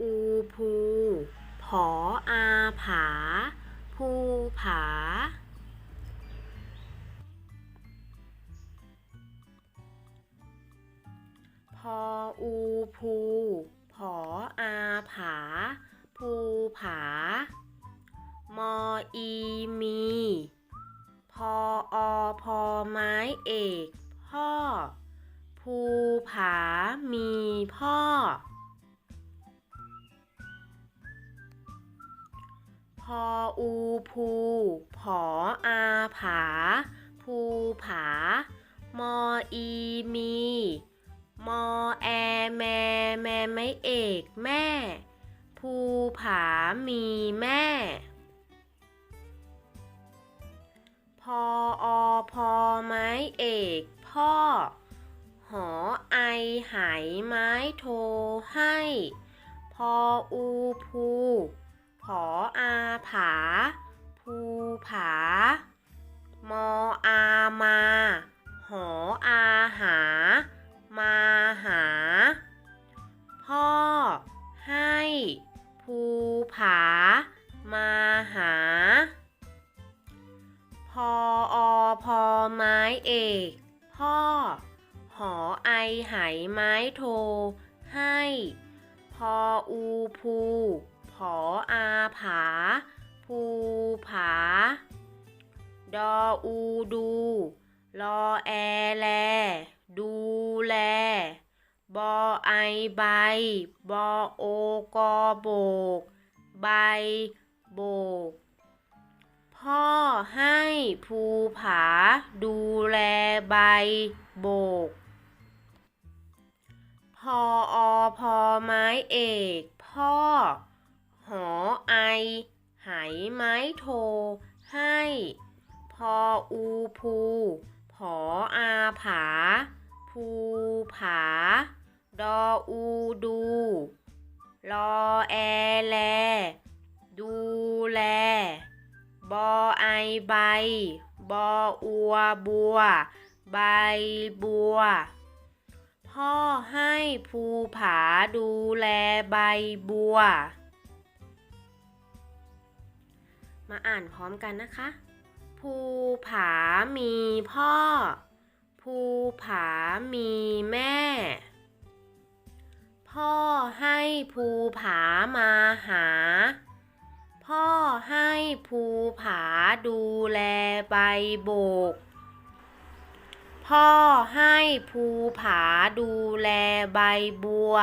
อูภูผออาผา ภูผา พออูภูผออาผา ภูผา มออีมี พออพอไม้เอก พ่อ ภูผามีพ่อ พออูภูผออาผา ภูผา มออีมี มอแอแมแมไม่เอกแม่ ภูผามีแม่ พออพอไม้เอกพ่อ หอไอหายไม้โทให้ พออูภู ผออาผา ภูผา มออามา หออาหา มาหา พ่อ ให้ ภูผา มาหา พออพอไม้เอก พ่อ หอไอหายไม้โท ให้ พออูภู ผออาผา ภูผา ดออูดูรอแอแล ดูแล บอไอใบ บอโอกอโบก ใบ โบก พ่อให้ภูผา ดูแลใบ โบกพออพอไม้เอก พ่อ อไอหายไม้โท ให้ พออูภูผออาผา ภูผา ดออูดูรอแอแล ดูแล บอไอใบ บออัวบัว ใบบัว พ่อให้ภูผาดูแลใบบัว มาอ่านพร้อมกันนะคะ ภูผามีพ่อ ภูผามีแม่ พ่อให้ภูผามาหา พ่อให้ภูผาดูแลใบโบก พ่อให้ภูผาดูแลใบบัว